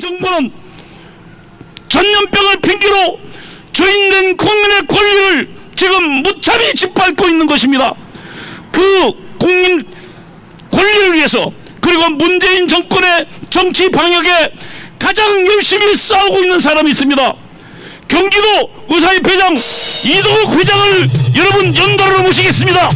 정부는 전염병을 핑계로 주인된 국민의 권리를 지금 무참히 짓밟고 있는 것입니다. 그 국민 권리를 위해서 그리고 문재인 정권의 정치 방역에 가장 열심히 싸우고 있는 사람이 있습니다. 경기도 의사협회장 이동욱 회장을 여러분 연달아로 모시겠습니다.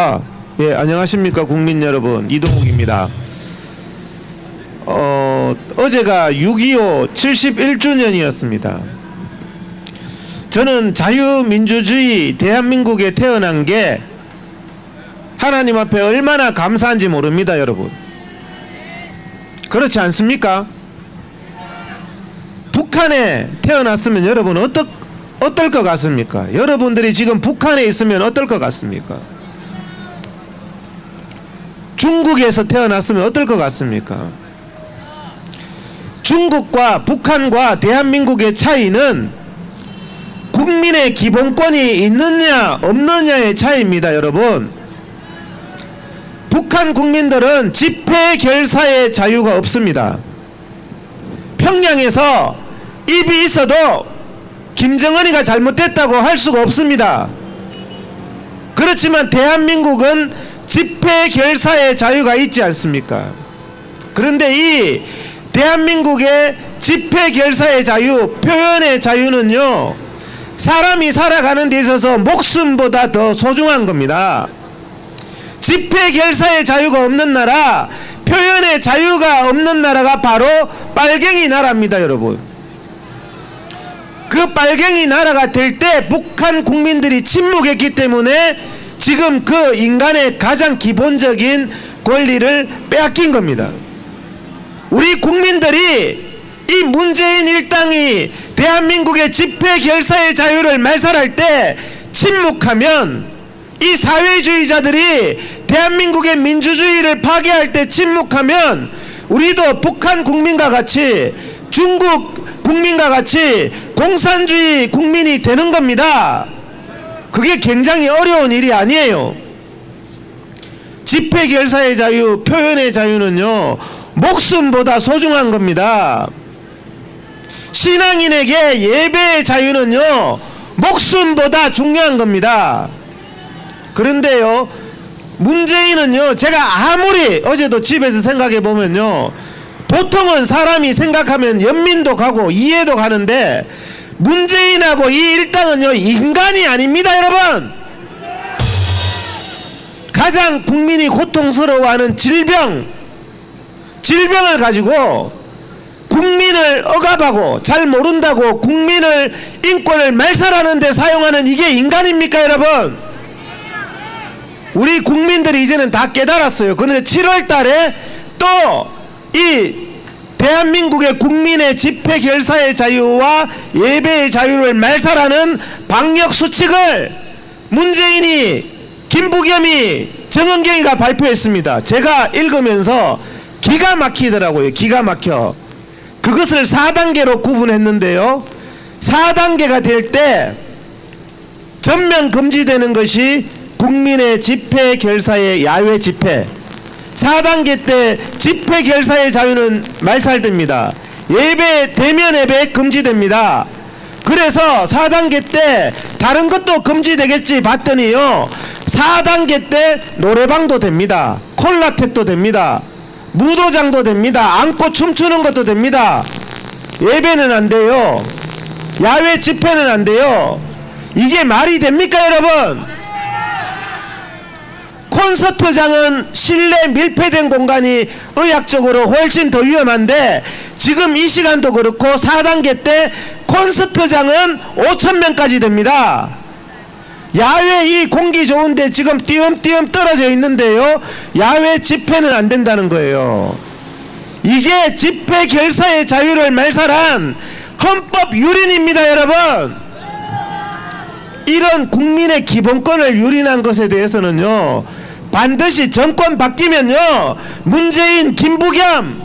아, 예, 안녕하십니까 국민 여러분 이동욱입니다. 어, 어제가 6.25 71주년이었습니다. 저는 자유민주주의 대한민국에 태어난 게 하나님 앞에 얼마나 감사한지 모릅니다, 여러분. 그렇지 않습니까? 북한에 태어났으면 여러분 어떨 어떨 것 같습니까? 여러분들이 지금 북한에 있으면 어떨 것 같습니까? 중국에서 태어났으면 어떨 것 같습니까? 중국과 북한과 대한민국의 차이는 국민의 기본권이 있느냐 없느냐의 차이입니다, 여러분. 북한 국민들은 집회 결사의 자유가 없습니다. 평양에서 입이 있어도 김정은이가 잘못됐다고 할 수가 없습니다. 그렇지만 대한민국은 집회 결사의 자유가 있지 않습니까? 그런데 이 대한민국의 집회 결사의 자유, 표현의 자유는요, 사람이 살아가는 데 있어서 목숨보다 더 소중한 겁니다. 집회 결사의 자유가 없는 나라, 표현의 자유가 없는 나라가 바로 빨갱이 나라입니다, 여러분. 그 빨갱이 나라가 될 때 북한 국민들이 침묵했기 때문에 지금 그 인간의 가장 기본적인 권리를 빼앗긴 겁니다. 우리 국민들이 이 문재인 일당이 대한민국의 집회 결사의 자유를 말살할 때 침묵하면 이 사회주의자들이 대한민국의 민주주의를 파괴할 때 침묵하면 우리도 북한 국민과 같이 중국 국민과 같이 공산주의 국민이 되는 겁니다. 그게 굉장히 어려운 일이 아니에요. 집회 결사의 자유, 표현의 자유는요, 목숨보다 소중한 겁니다. 신앙인에게 예배의 자유는요, 목숨보다 중요한 겁니다. 그런데요, 문재인은요, 제가 아무리 어제도 집에서 생각해 보면요, 보통은 사람이 생각하면 연민도 가고 이해도 가는데, 문재인하고 이 일당은요, 인간이 아닙니다, 여러분! 가장 국민이 고통스러워하는 질병, 질병을 가지고 국민을 억압하고 잘 모른다고 국민을 인권을 말살하는 데 사용하는 이게 인간입니까 여러분? 우리 국민들이 이제는 다 깨달았어요. 그런데 7월 달에 또 이 대한민국의 국민의 집회 결사의 자유와 예배의 자유를 말살하는 방역 수칙을 문재인이 김부겸이 정은경이가 발표했습니다. 제가 읽으면서 기가 막히더라고요. 기가 막혀. 그것을 4단계로 구분했는데요. 4단계가 될 때 전면 금지되는 것이 국민의 집회 결사의 야외 집회. 4단계 때 집회 결사의 자유는 말살됩니다. 예배 대면 예배 금지됩니다. 그래서 4단계 때 다른 것도 금지되겠지 봤더니요. 4단계 때 노래방도 됩니다. 콜라텍도 됩니다. 무도장도 됩니다. 안고 춤추는 것도 됩니다. 예배는 안 돼요. 야외 집회는 안 돼요. 이게 말이 됩니까, 여러분? 콘서트장은 실내 밀폐된 공간이 의학적으로 훨씬 더 위험한데 지금 이 시간도 그렇고 4단계 때 콘서트장은 5천명까지 됩니다. 야외 이 공기 좋은데 지금 띄엄띄엄 떨어져 있는데요. 야외 집회는 안 된다는 거예요. 이게 집회 결사의 자유를 말살한 헌법 유린입니다, 여러분. 이런 국민의 기본권을 유린한 것에 대해서는요. 반드시 정권 바뀌면요. 문재인, 김부겸,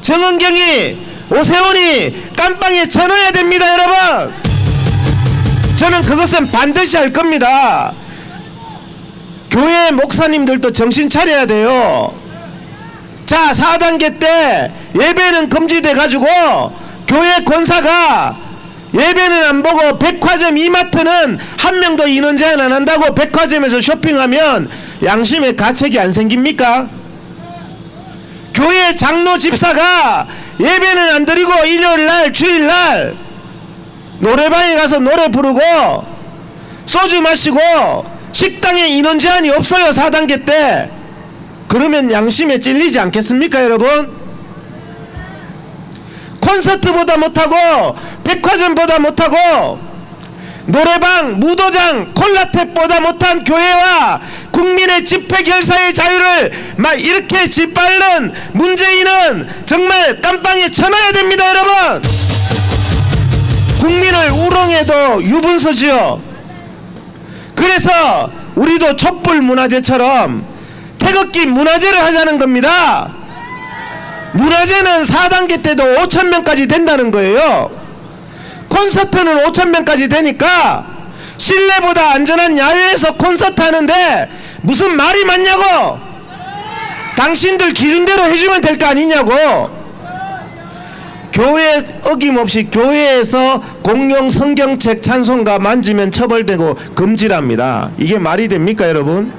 정은경이, 오세훈이 깜빵에 쳐넣어야 됩니다, 여러분. 저는 그것은 반드시 할 겁니다. 교회 목사님들도 정신 차려야 돼요. 자, 4단계 때 예배는 금지돼 가지고 교회 권사가 예배는 안 보고 백화점 이마트는 한 명도 인원 제한 안 한다고 백화점에서 쇼핑하면 양심의 가책이 안 생깁니까? 교회 장로 집사가 예배는 안 드리고 일요일 날 주일 날 노래방에 가서 노래 부르고 소주 마시고 식당에 인원 제한이 없어요 4단계 때 그러면 양심에 찔리지 않겠습니까 여러분 콘서트보다 못하고 백화점보다 못하고 노래방 무도장 콜라텍보다 못한 교회와 국민의 집회 결사의 자유를 막 이렇게 짓밟는 문재인은 정말 깜빵에 쳐놔야 됩니다 여러분! 국민을 우롱해도 유분수지요 그래서 우리도 촛불 문화제처럼 태극기 문화제를 하자는 겁니다. 문화제는 4단계 때도 5천 명까지 된다는 거예요 콘서트는 5천 명까지 되니까 실내보다 안전한 야외에서 콘서트 하는데 무슨 말이 맞냐고? 당신들 기준대로 해주면 될 거 아니냐고. 교회 어김없이 교회에서 공용 성경책 찬송가 만지면 처벌되고 금지랍니다. 이게 말이 됩니까 여러분?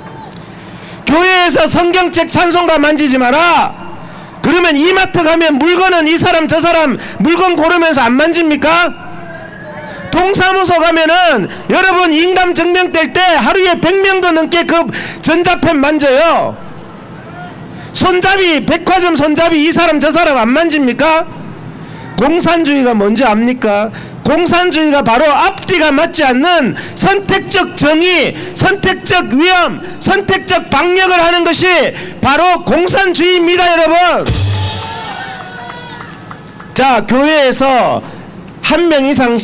교회에서 성경책 찬송가 만지지 마라. 그러면 이마트 가면 물건은 이 사람 저 사람 물건 고르면서 안 만집니까? 동사무소 가면은 여러분 인감 증명될 때 하루에 100명도 넘게 그 전자펜 만져요. 손잡이 백화점 손잡이 이 사람 저 사람 안 만집니까? 공산주의가 뭔지 압니까? 공산주의가 바로 앞뒤가 맞지 않는 선택적 정의, 선택적 위험, 선택적 방역을 하는 것이 바로 공산주의입니다, 여러분. 자, 교회에서 한 명 이상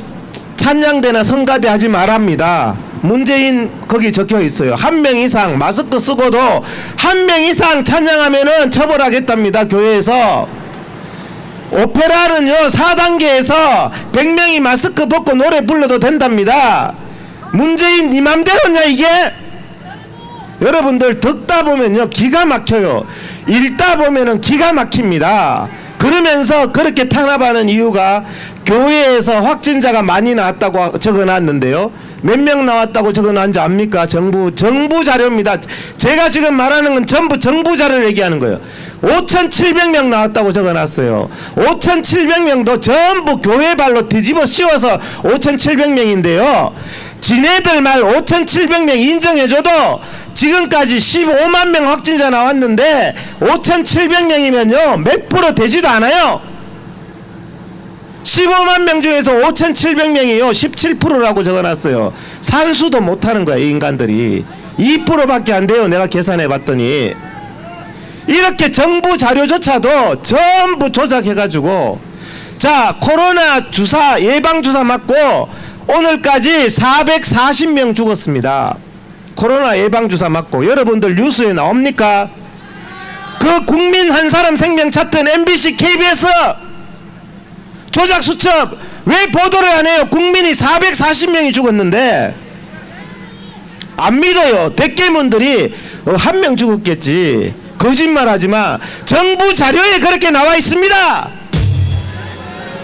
찬양대나 성가대 하지 말합니다. 문재인 거기 적혀 있어요. 한 명 이상 마스크 쓰고도 한 명 이상 찬양하면은 처벌하겠답니다. 교회에서. 오페라는요 4단계에서 100명이 마스크 벗고 노래 불러도 된답니다 문재인 니 맘대로냐 이게 여러분들 듣다 보면요 기가 막혀요 읽다 보면은 기가 막힙니다 그러면서 그렇게 탄압하는 이유가 교회에서 확진자가 많이 나왔다고 적어놨는데요. 몇 명 나왔다고 적어놨는지 압니까? 정부 정부 자료입니다. 제가 지금 말하는 건 전부 정부 자료를 얘기하는 거예요. 5,700명 나왔다고 적어놨어요. 5,700명도 전부 교회 발로 뒤집어 씌워서 5,700명인데요. 지네들 말 5,700명 인정해줘도 지금까지 15만 명 확진자 나왔는데 5,700명이면요 몇 프로 되지도 않아요 15만 명 중에서 5,700명이요. 17%라고 적어놨어요. 산수도 못하는 거야 이 인간들이. 2%밖에 안 돼요 내가 계산해 봤더니. 이렇게 정부 자료조차도 전부 조작해가지고. 자 코로나 주사 예방 주사 맞고 오늘까지 440명 죽었습니다. 코로나 예방 주사 맞고. 여러분들 뉴스에 나옵니까? 그 국민 한 사람 생명 찾던 MBC, KBS 조작 수첩 왜 보도를 안 해요? 국민이 440명이 죽었는데 안 믿어요. 대깨문들이 어, 한명 죽었겠지. 거짓말하지 마. 정부 자료에 그렇게 나와 있습니다.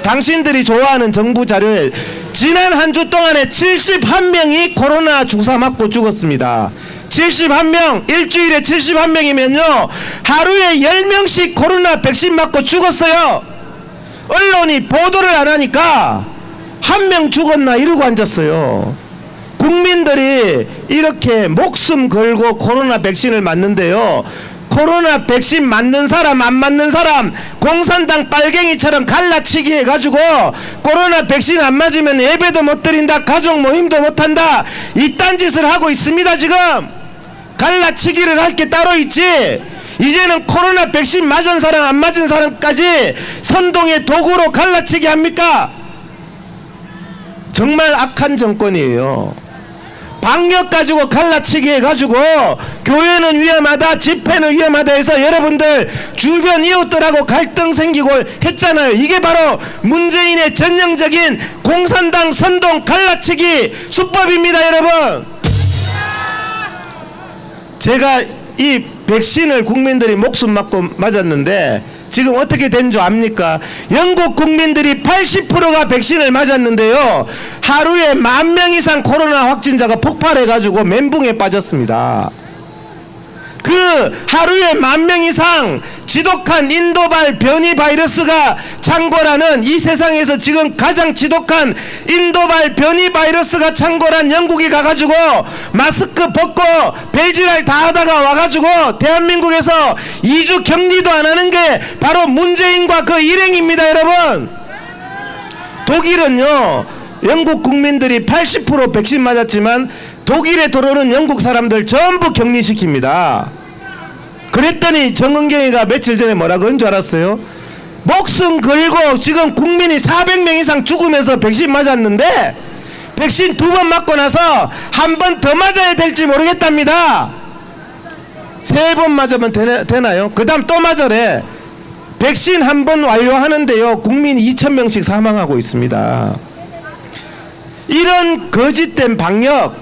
당신들이 좋아하는 정부 자료에 지난 한 주 동안에 71명이 코로나 주사 맞고 죽었습니다. 71명, 일주일에 71명이면요. 하루에 10명씩 코로나 백신 맞고 죽었어요. 언론이 보도를 안 하니까 한 명 죽었나 이러고 앉았어요. 국민들이 이렇게 목숨 걸고 코로나 백신을 맞는데요. 코로나 백신 맞는 사람 안 맞는 사람 공산당 빨갱이처럼 갈라치기 해가지고 코로나 백신 안 맞으면 예배도 못 드린다 가족 모임도 못 한다 이딴 짓을 하고 있습니다 지금 갈라치기를 할 게 따로 있지 이제는 코로나 백신 맞은 사람 안 맞은 사람까지 선동의 도구로 갈라치기 합니까? 정말 악한 정권이에요. 방역 가지고 갈라치기 해가지고 교회는 위험하다 집회는 위험하다 해서 여러분들 주변 이웃들하고 갈등 생기고 했잖아요. 이게 바로 문재인의 전형적인 공산당 선동 갈라치기 수법입니다 여러분. 제가 이 백신을 국민들이 목숨 맞고 맞았는데 지금 어떻게 된 줄 압니까? 영국 국민들이 80%가 백신을 맞았는데요. 하루에 만 명 이상 코로나 확진자가 폭발해가지고 멘붕에 빠졌습니다. 그 하루에 만 명 이상 지독한 인도발 변이 바이러스가 창궐하는 이 세상에서 지금 가장 지독한 인도발 변이 바이러스가 창궐한 영국에 가가지고 마스크 벗고 벨지랄 다 하다가 와가지고 대한민국에서 2주 격리도 안 하는 게 바로 문재인과 그 일행입니다 여러분. 독일은요 영국 국민들이 80% 백신 맞았지만 독일에 들어오는 영국 사람들 전부 격리시킵니다 그랬더니 정은경이가 며칠 전에 뭐라고 한 줄 알았어요? 목숨 걸고 지금 국민이 400명 이상 죽으면서 백신 맞았는데 백신 두 번 맞고 나서 한 번 더 맞아야 될지 모르겠답니다. 세 번 맞으면 되나, 되나요? 그 다음 또 맞으래. 백신 한 번 완료하는데요. 국민 2천 명씩 사망하고 있습니다. 이런 거짓된 방역,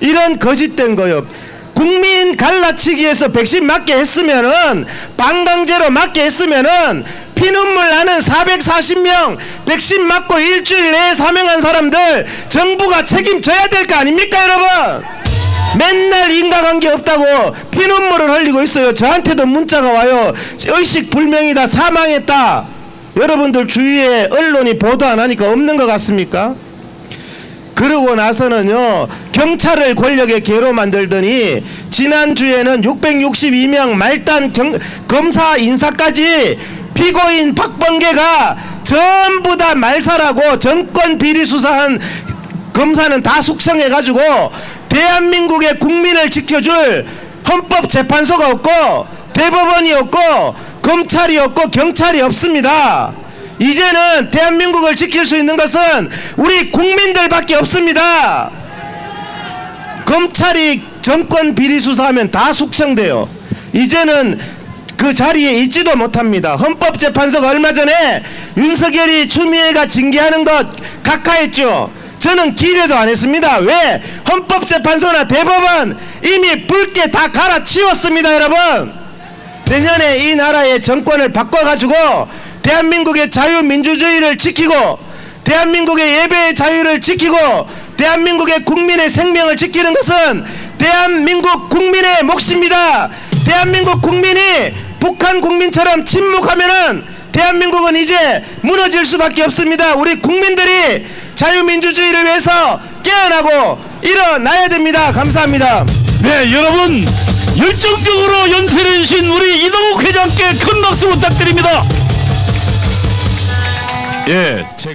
이런 거짓된 거요. 국민 갈라치기에서 백신 맞게 했으면은 방광제로 맞게 했으면은 피눈물 나는 440명 백신 맞고 일주일 내에 사망한 사람들 정부가 책임져야 될 거 아닙니까 여러분? 맨날 인과관계 없다고 피눈물을 흘리고 있어요. 저한테도 문자가 와요. 의식 불명이다 사망했다. 여러분들 주위에 언론이 보도 안 하니까 없는 것 같습니까? 그러고 나서는요 경찰을 권력의 개로 만들더니 지난주에는 662명 말단 경, 검사 인사까지 피고인 박범계가 전부 다 말살하고 정권 비리 수사한 검사는 다 숙성해가지고 대한민국의 국민을 지켜줄 헌법재판소가 없고 대법원이 없고 검찰이 없고 경찰이 없습니다. 이제는 대한민국을 지킬 수 있는 것은 우리 국민들밖에 없습니다. 검찰이 정권 비리 수사하면 다 숙성돼요. 이제는 그 자리에 있지도 못합니다. 헌법재판소가 얼마 전에 윤석열이 추미애가 징계하는 것 각하했죠. 저는 기대도 안 했습니다. 왜? 헌법재판소나 대법원 이미 붉게 다 갈아치웠습니다, 여러분. 내년에 이 나라의 정권을 바꿔가지고 대한민국의 자유민주주의를 지키고 대한민국의 예배의 자유를 지키고 대한민국의 국민의 생명을 지키는 것은 대한민국 국민의 몫입니다. 대한민국 국민이 북한 국민처럼 침묵하면은 대한민국은 이제 무너질 수밖에 없습니다. 우리 국민들이 자유민주주의를 위해서 깨어나고 일어나야 됩니다. 감사합니다. 네, 여러분 열정적으로 연설해 주신 우리 이동욱 회장께 큰 박수 부탁드립니다. 예, 제가